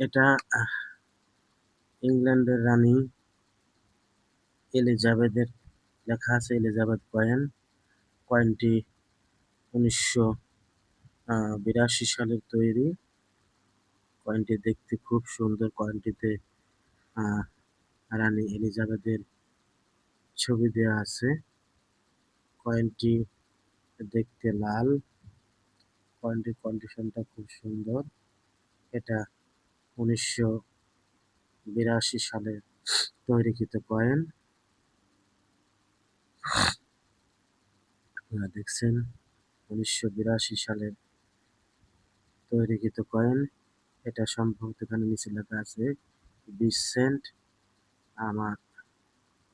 এটা ইংল্যান্ডের রানী এলিজাবেথের লেখা আছে, এলিজাবেথ কয়েন। কয়েনটি উনিশশো বিরাশি সালের তৈরি। কয়েনটি দেখতে খুব সুন্দর। কয়েনটিতে রানী এলিজাবেথের ছবি দেওয়া আছে। কয়েনটি দেখতে লাল। কয়েনটির কন্ডিশনটা খুব সুন্দর। এটা উনিশশো বিরাশি সালে তৈরিকৃত কয়েন। আপনারা দেখছেন, উনিশশো বিরাশি সালে তৈরিকৃত কয়েন। এটা সম্ভবত এখানে নিচে লেখা আছে, বিশ সেন্ট। আমার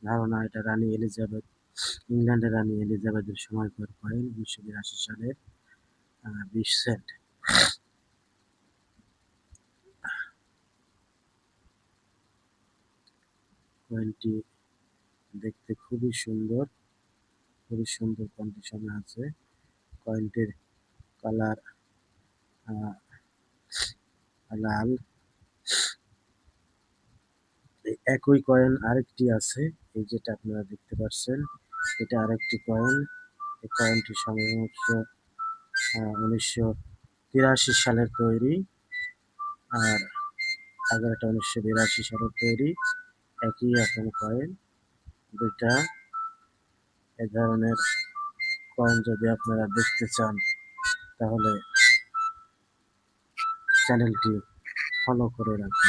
ধারণা এটা রানী এলিজাবেথ ইংল্যান্ডের রানী এলিজাবেথের সময়কার কয়েন, উনিশশো বিরাশি সালের বিশ সেন্ট। কয়েনটি দেখতে খুবই সুন্দর খুবই সুন্দর কন্ডিশনে আছে। কয়েনটির কালার লাল। একই কয়েন আরেকটি আছে, এই যেটা আপনারা দেখতে পাচ্ছেন, এটা আরেকটি কয়েন। এই কয়েনটি সম্ভবত উনিশশো তিরাশি সালের তৈরি, আর আগেরটা উনিশশো বিরাশি সালের তৈরি। একই রকম কয়েন দুইটা। এ ধরনের কয়েন যদি আপনারা দেখতে চান, তাহলে চ্যানেলটি ফলো করে রাখুন।